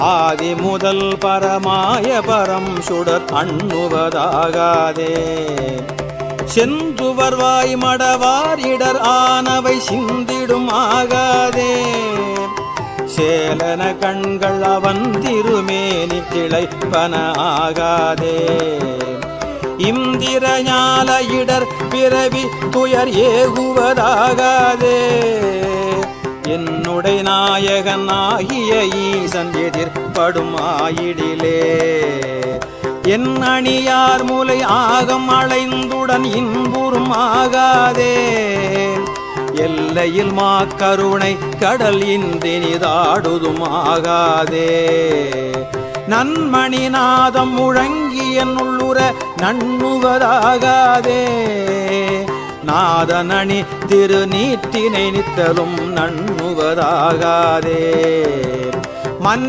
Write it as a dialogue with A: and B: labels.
A: ஆதி முதல் பரமாய பரம் சுடர் அண்ணுவதாகாதே. செந்துவர்வாய் மடவார் இடர் ஆனவை சிந்திடும் ஆகாதே. சேலன கண்கள் அவன் திருமேனி திளைப்பன ஆகாதே. இந்திர ஞால இடர் பிறவி துயர் ஏகுவதாகாதே. என்னுடை ஆகிய ஈசன் எதிர்ப்படும் ஆயிடிலே. என் அணியார் மூலை ஆகம் அழைந்துடன் இன்புறும் ஆகாதே. எல்லையில் மா கருணை கடல் இன்றினிதாடுதும் ஆகாதே. நன்மணி நாதம் முழங்கி என்னுள்ளுற நண்ணுவதாகாதே. நாதனணி திருநீற்றினை நித்தலும் நண்ணுவதாகாதே. மன்